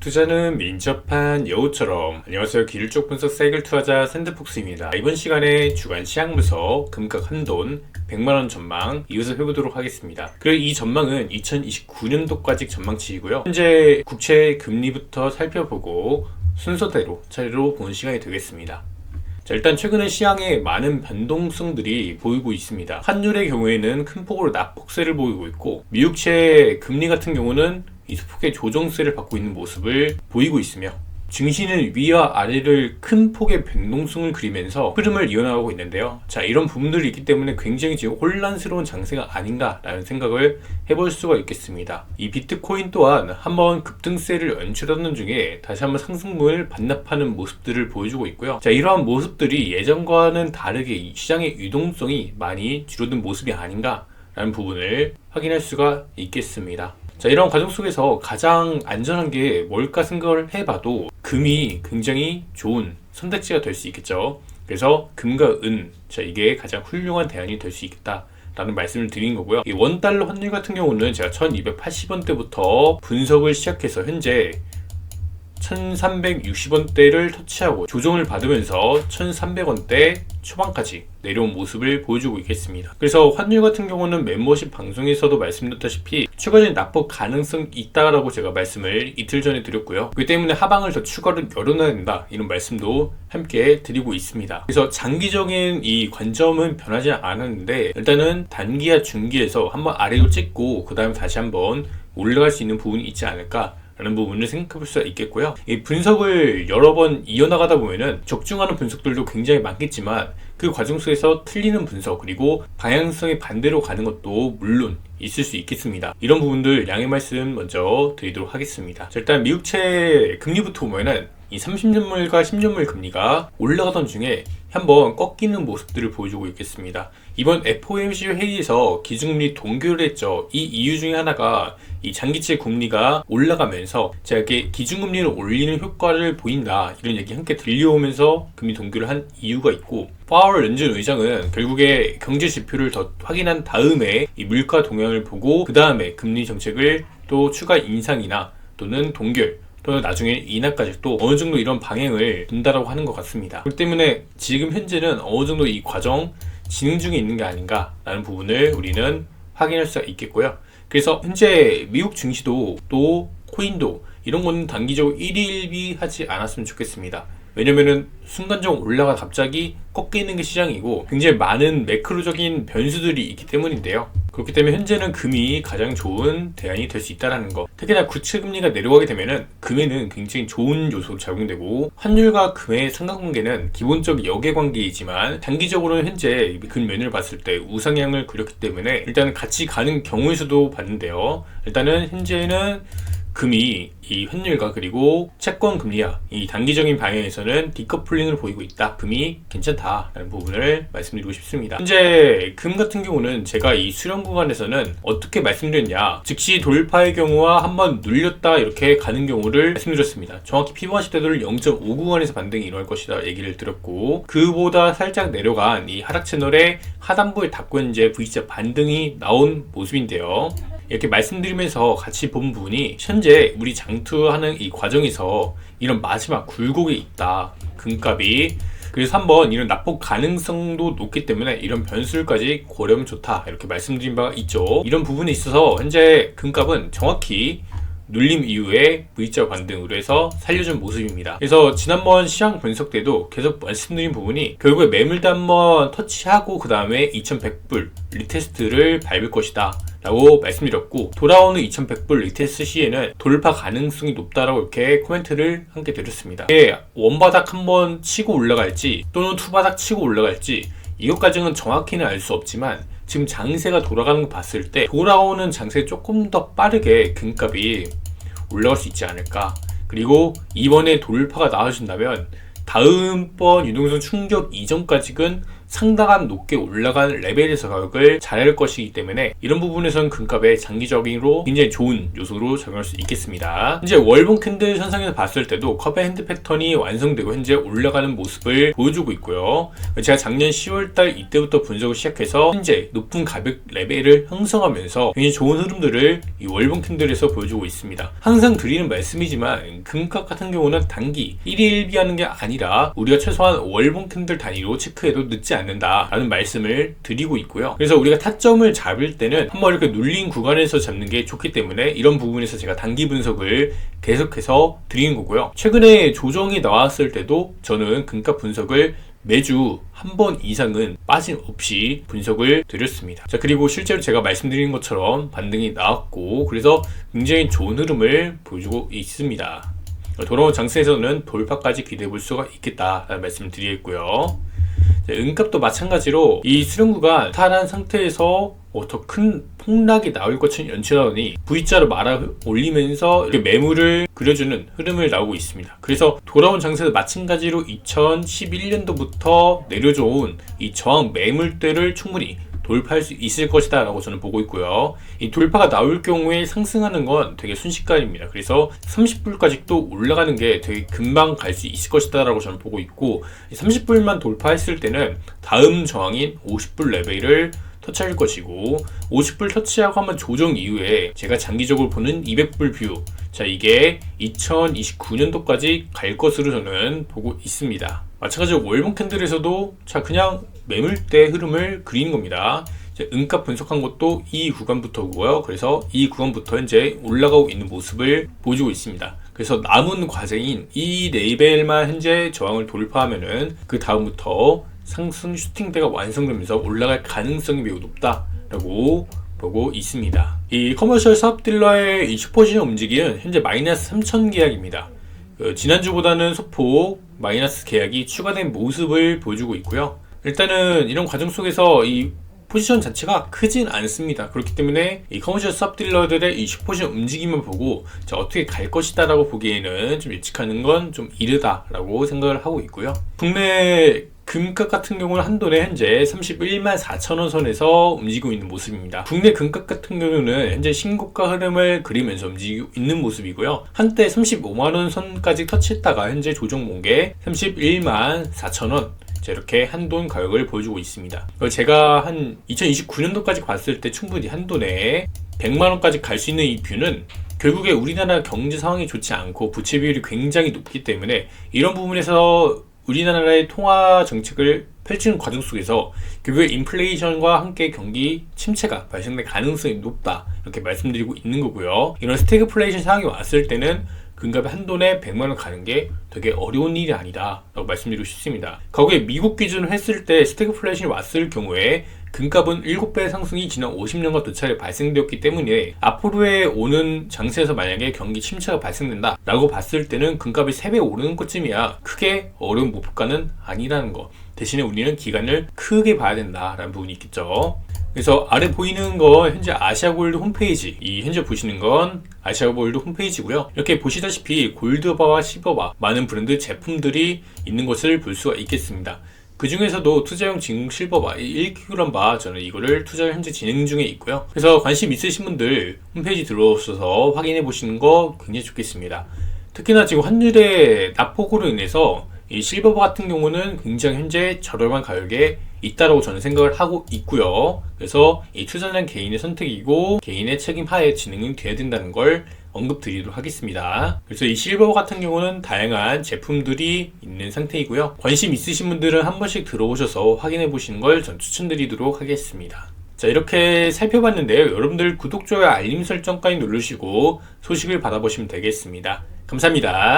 투자는 민첩한 여우처럼. 안녕하세요. 기술적 분석 사이클 투자자 샌드폭스입니다. 이번 시간에 주간 시향 분석 금값 한돈 100만원 전망 이어서 해보도록 하겠습니다. 그리고 이 전망은 2029년도까지 전망치이고요. 현재 국채 금리부터 살펴보고 순서대로 차례로 보는 시간이 되겠습니다. 자, 일단 최근에 시장에 많은 변동성들이 보이고 있습니다. 환율의 경우에는 큰 폭으로 낙폭세를 보이고 있고 미국채 금리 같은 경우는 이 소폭의 조정세를 받고 있는 모습을 보이고 있으며 증시는 위와 아래를 큰 폭의 변동성을 그리면서 흐름을 이어나가고 있는데요. 자, 이런 부분들이 있기 때문에 굉장히 지금 혼란스러운 장세가 아닌가라는 생각을 해볼 수가 있겠습니다. 이 비트코인 또한 한번 급등세를 연출하는 중에 다시 한번 상승분을 반납하는 모습들을 보여주고 있고요. 자, 이러한 모습들이 예전과는 다르게 이 시장의 유동성이 많이 줄어든 모습이 아닌가라는 부분을 확인할 수가 있겠습니다. 자, 이런 과정 속에서 가장 안전한 게 뭘까 생각을 해봐도 금이 굉장히 좋은 선택지가 될 수 있겠죠. 그래서 금과 은, 자, 이게 가장 훌륭한 대안이 될 수 있겠다. 라는 말씀을 드린 거고요. 이 원달러 환율 같은 경우는 제가 1280원대부터 분석을 시작해서 현재 1360원대를 터치하고 조정을 받으면서 1300원대 초반까지 내려온 모습을 보여주고 있겠습니다. 그래서 환율 같은 경우는 멤버십 방송에서도 말씀드렸다시피 추가적인 납법 가능성이 있다라고 제가 말씀을 이틀 전에 드렸고요. 그 때문에 하방을 더 추가로 열어놔야 된다 이런 말씀도 함께 드리고 있습니다. 그래서 장기적인 이 관점은 변하지 않았는데 일단은 단기와 중기에서 한번 아래로 찍고 그 다음에 다시 한번 올라갈 수 있는 부분이 있지 않을까 라는 부분을 생각해 볼 수가 있겠고요. 이 분석을 여러 번 이어나가다 보면은 적중하는 분석들도 굉장히 많겠지만 그 과정 속에서 틀리는 분석 그리고 방향성이 반대로 가는 것도 물론 있을 수 있겠습니다. 이런 부분들 양해 말씀 먼저 드리도록 하겠습니다. 자, 일단 미국채 금리부터 보면은 이 30년물과 10년물 금리가 올라가던 중에 한번 꺾이는 모습들을 보여주고 있겠습니다. 이번 FOMC 회의에서 기준금리 동결을 했죠. 이 이유 중에 하나가 이 장기채 금리가 올라가면서 이렇게 기준금리를 올리는 효과를 보인다 이런 얘기 함께 들려오면서 금리 동결을 한 이유가 있고 파월 렌즌 의장은 결국에 경제 지표를 더 확인한 다음에 이 물가 동향을 보고 그 다음에 금리 정책을 또 추가 인상이나 또는 동결 또는 나중에 인하까지 또 어느 정도 이런 방향을 둔다라고 하는 것 같습니다. 그렇기 때문에 지금 현재는 어느 정도 이 과정 진행 중에 있는 게 아닌가라는 부분을 우리는 확인할 수가 있겠고요. 그래서 현재 미국 증시도 또 코인도 이런 거는 단기적으로 1위 하지 않았으면 좋겠습니다. 왜냐면은 순간적으로 올라가 갑자기 꺾이는 게 시장이고 굉장히 많은 매크로적인 변수들이 있기 때문인데요. 그렇기 때문에 현재는 금이 가장 좋은 대안이 될 수 있다는 거. 특히나 구체 금리가 내려가게 되면은 금에는 굉장히 좋은 요소로 작용되고 환율과 금의 상관관계는 기본적 역의 관계이지만 단기적으로는 현재 금 면을 봤을 때 우상향을 그렸기 때문에 일단 같이 가는 경우의 수도 봤는데요. 일단은 현재는 금이 이 환율과 그리고 채권 금리와 이 단기적인 방향에서는 디커플링을 보이고 있다. 금이 괜찮다라는 부분을 말씀드리고 싶습니다. 현재 금 같은 경우는 제가 이 수렴 구간에서는 어떻게 말씀드렸냐 즉시 돌파의 경우와 한번 눌렸다 이렇게 가는 경우를 말씀드렸습니다. 정확히 피부하시 때도를 0.5 구간에서 반등이 일어날 것이다 얘기를 드렸고 그보다 살짝 내려간 이 하락 채널의 하단부에 닿고 이제 V자 반등이 나온 모습인데요. 이렇게 말씀드리면서 같이 본 부분이 현재 우리 장투하는 이 과정에서 이런 마지막 굴곡이 있다. 금값이. 그래서 한번 이런 납폭 가능성도 높기 때문에 이런 변수까지 고려하면 좋다. 이렇게 말씀드린 바가 있죠. 이런 부분에 있어서 현재 금값은 정확히 눌림 이후에 V자 반등으로 해서 살려준 모습입니다. 그래서 지난번 시장 분석 때도 계속 말씀드린 부분이 결국에 매물도 한번 터치하고 그 다음에 2100불 리테스트를 밟을 것이다. 라고 말씀드렸고 돌아오는 2100불 리테스트 시에는 돌파 가능성이 높다라고 이렇게 코멘트를 함께 드렸습니다. 이게 원바닥 한번 치고 올라갈지 또는 투바닥 치고 올라갈지 이것까지는 정확히는 알 수 없지만 지금 장세가 돌아가는 거 봤을 때 돌아오는 장세 조금 더 빠르게 금값이 올라갈 수 있지 않을까. 그리고 이번에 돌파가 나와준다면 다음번 유동성 충격 이전까지는 상당한 높게 올라간 레벨에서 가격을 잘할 것이기 때문에 이런 부분에서는 금값의 장기적으로 굉장히 좋은 요소로 작용할 수 있겠습니다. 현재 월봉 캔들 현상에서 봤을 때도 컵의 핸드 패턴이 완성되고 현재 올라가는 모습을 보여주고 있고요. 제가 작년 10월달 이때부터 분석을 시작해서 현재 높은 가격 레벨을 형성하면서 굉장히 좋은 흐름들을 이 월봉 캔들에서 보여주고 있습니다. 항상 드리는 말씀이지만 금값 같은 경우는 단기 1일 1비하는 게 아니라 우리가 최소한 월봉 캔들 단위로 체크해도 늦지 않는다라는 말씀을 드리고 있고요. 그래서 우리가 타점을 잡을 때는 한번 이렇게 눌린 구간에서 잡는 게 좋기 때문에 이런 부분에서 제가 단기 분석을 계속해서 드리는 거고요. 최근에 조정이 나왔을 때도 저는 금값 분석을 매주 한 번 이상은 빠짐없이 분석을 드렸습니다. 자, 그리고 실제로 제가 말씀드린 것처럼 반등이 나왔고, 그래서 굉장히 좋은 흐름을 보여주고 있습니다. 돌아온 장세에서는 돌파까지 기대해 볼 수가 있겠다라는 말씀을 드리겠고요. 은값도 마찬가지로 이 수령구가 탈한 상태에서 어, 더큰 폭락이 나올 것처럼 연출하더니 V자로 말아 올리면서 이렇게 매물을 그려주는 흐름을 나오고 있습니다. 그래서 돌아온 장세도 마찬가지로 2011년도부터 내려져온 이 저항 매물대를 충분히 돌파할 수 있을 것이다 라고 저는 보고 있고요. 이 돌파가 나올 경우에 상승하는 건 되게 순식간입니다. 그래서 30불까지 또 올라가는 게 되게 금방 갈 수 있을 것이다 라고 저는 보고 있고 30불만 돌파했을 때는 다음 저항인 50불 레벨을 터치할 것이고 50불 터치하고 한번 조정 이후에 제가 장기적으로 보는 200불 뷰 자 이게 2029년도까지 갈 것으로 저는 보고 있습니다 마찬가지로 월봉 캔들에서도 자 그냥 매물대 흐름을 그리는 겁니다 은값 분석한 것도 이 구간부터고요 그래서 이 구간부터 현재 올라가고 있는 모습을 보여주고 있습니다 그래서 남은 과정인 이 레벨만 현재 저항을 돌파하면은 그 다음부터 상승 슈팅대가 완성되면서 올라갈 가능성이 매우 높다라고 보고 있습니다. 이 커머셜 사업 딜러의 이 슈퍼시즌 움직임은 현재 마이너스 3천 계약입니다. 그 지난주보다는 소폭 마이너스 계약이 추가된 모습을 보여주고 있고요. 일단은 이런 과정 속에서 이 포지션 자체가 크진 않습니다. 그렇기 때문에 이 커머셜 수업 딜러들의 이 슈퍼시션 움직임을 보고 자, 어떻게 갈 것이다 라고 보기에는 좀 예측하는 건 좀 이르다라고 생각을 하고 있고요. 국내 금값 같은 경우는 한돈에 현재 31만 4천원 선에서 움직이고 있는 모습입니다. 국내 금값 같은 경우는 현재 신고가 흐름을 그리면서 움직이고 있는 모습이고요. 한때 35만원 선까지 터치했다가 현재 조정 몽게 31만 4천원 이렇게 한돈 가격을 보여주고 있습니다. 제가 한 2029년도까지 봤을 때 충분히 한돈에 100만원까지 갈 수 있는 이 뷰는 결국에 우리나라 경제 상황이 좋지 않고 부채 비율이 굉장히 높기 때문에 이런 부분에서 우리나라의 통화 정책을 펼치는 과정 속에서 결국에 인플레이션과 함께 경기 침체가 발생될 가능성이 높다 이렇게 말씀드리고 있는 거고요. 이런 스태그플레이션 상황이 왔을 때는 금값의 한돈에 100만 원 가는 게 되게 어려운 일이 아니다 라고 말씀드리고 싶습니다. 거기에 미국 기준을 했을 때 스태그플레이션이 왔을 경우에 금값은 7배 상승이 지난 50년간 두 차례 발생되었기 때문에 앞으로의 오는 장세에서 만약에 경기 침체가 발생된다 라고 봤을 때는 금값이 3배 오르는 것쯤이야 크게 어려운 목표가는 아니라는 거 대신에 우리는 기간을 크게 봐야 된다라는 부분이 있겠죠 그래서 아래 보이는 거 현재 아시아 골드 홈페이지 이 현재 보시는 건 아시아 골드 홈페이지고요 이렇게 보시다시피 골드바와 시버바 많은 브랜드 제품들이 있는 것을 볼 수가 있겠습니다 그 중에서도 투자용 진공 실버바 1kg 저는 이거를 투자 현재 진행 중에 있고요. 그래서 관심 있으신 분들 홈페이지 들어오셔서 확인해 보시는 거 굉장히 좋겠습니다. 특히나 지금 환율의 낙폭으로 인해서 이 실버바 같은 경우는 굉장히 현재 저렴한 가격에 있다라고 저는 생각을 하고 있고요. 그래서 이 투자는 개인의 선택이고 개인의 책임 하에 진행이 돼야 된다는 걸 언급드리도록 하겠습니다. 그래서 이 실버 같은 경우는 다양한 제품들이 있는 상태이고요. 관심 있으신 분들은 한 번씩 들어오셔서 확인해 보시는 걸 전 추천드리도록 하겠습니다. 자 이렇게 살펴봤는데요. 여러분들 구독, 좋아요, 알림 설정까지 누르시고 소식을 받아보시면 되겠습니다. 감사합니다.